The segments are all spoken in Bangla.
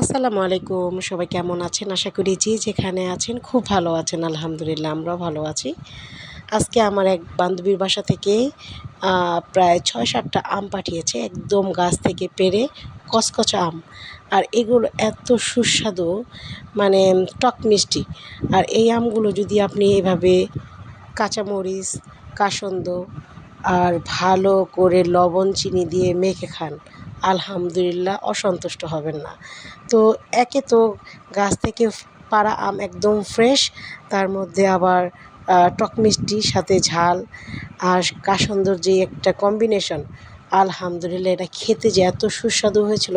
আসসালামু আলাইকুম। সবাই কেমন আছেন? আশা করি যে যেখানে আছেন খুব ভালো আছেন, আলহামদুলিল্লাহ আমরাও ভালো আছি। আজকে আমার এক বান্ধবীর বাসা থেকে প্রায় ছয় সাতটা আম পাঠিয়েছে, একদম গাছ থেকে পেরে কচকচা আম। আর এগুলো এত সুস্বাদু মানে টক মিষ্টি। আর এই আমগুলো যদি আপনি এভাবে কাঁচামরিচ, কাসন্দ আর ভালো করে লবণ, চিনি দিয়ে মেখে খান আলহামদুলিল্লাহ অসন্তুষ্ট হবেন না। তো একে তো গাছ থেকে পাড়া আম একদম ফ্রেশ তার মধ্যে আবার টক মিষ্টি, সাথে ঝাল আর কাসন্দর যে একটা কম্বিনেশন আলহামদুলিল্লাহ এটা খেতে যে এত সুস্বাদু হয়েছিল,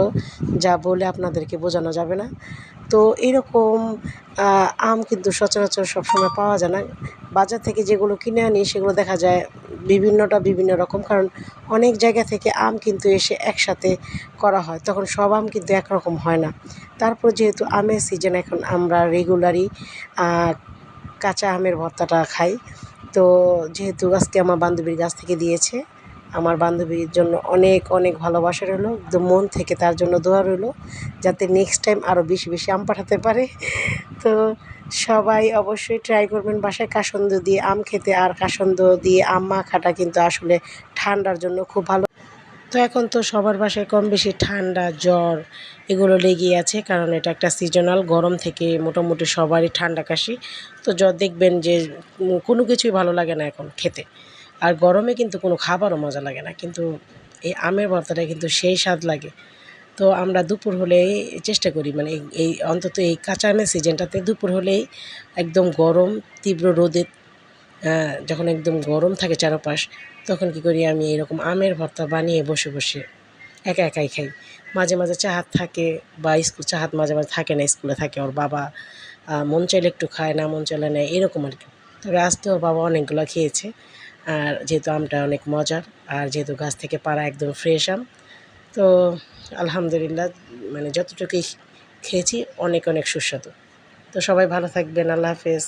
যা বলে আপনাদেরকে বোঝানো যাবে না। তো এরকম আম কিন্তু সচরাচর সবসময় পাওয়া যায় না। বাজার থেকে যেগুলো কিনে আনি, সেগুলো দেখা যায় বিভিন্নটা বিভিন্ন রকম। কারণ অনেক জায়গা থেকে আম কিন্তু এসে একসাথে করা হয়। তখন সব আম কিন্তু একরকম হয় না। তারপর যেহেতু আমের সিজন এখন আমরা রেগুলারই কাঁচা আমের ভর্তাটা খাই। তো যেহেতু আজকে আমার বান্ধবীর গাছ থেকে দিয়েছে আমার বান্ধবীর জন্য অনেক অনেক ভালোবাসা রইল। একদম মন থেকে তার জন্য দোয়া রইল, যাতে নেক্সট টাইম আরও বেশি বেশি আম পাঠাতে পারে। তো সবাই অবশ্যই ট্রাই করবেন বাসায় কাসন্দ দিয়ে আম খেতে। আর কাসন্দ দিয়ে আম মাখাটা কিন্তু আসলে ঠান্ডার জন্য খুব ভালো। তো এখন তো সবার বাসায় কম বেশি ঠান্ডা, জ্বর এগুলো লেগেই আছে, কারণ এটা একটা সিজনাল গরম থেকে মোটামুটি সবারই ঠান্ডা কাশি। তো জ্বর দেখবেন যে কোনো কিছুই ভালো লাগে না এখন খেতে। আর গরমে কিন্তু কোনো খাবারও মজা লাগে না। কিন্তু এই আমের ভর্তাটা কিন্তু সেই স্বাদ লাগে। তো আমরা দুপুর হলেই চেষ্টা করি মানে এই- অন্তত এই কাঁচা আমের সিজনটাতে দুপুর হলেই একদম গরম, তীব্র রোদে যখন একদম গরম থাকে চারপাশ, তখন কি করি আমি এরকম আমের ভর্তা বানিয়ে বসে বসে একা একাই খাই। মাঝে মাঝে চাহাত থাকে বা স্কুল চাহাত মাঝে মাঝে থাকে না, স্কুলে থাকে, ওর বাবা মন চাইলে একটু খায়, না মন চাইলে নেয়, এরকম আর কি। তবে আজকে ওর বাবা অনেকগুলো খেয়েছে। আর যেহেতু আমটা অনেক মজার, আর যেহেতু গাছ থেকে পাড়া একদম ফ্রেশ আম, তো আলহামদুলিল্লাহ মানে যতটুকুই খেয়েছি অনেক অনেক সুস্বাদু। তো সবাই ভালো থাকবেন, আল্লাহ হাফেজ।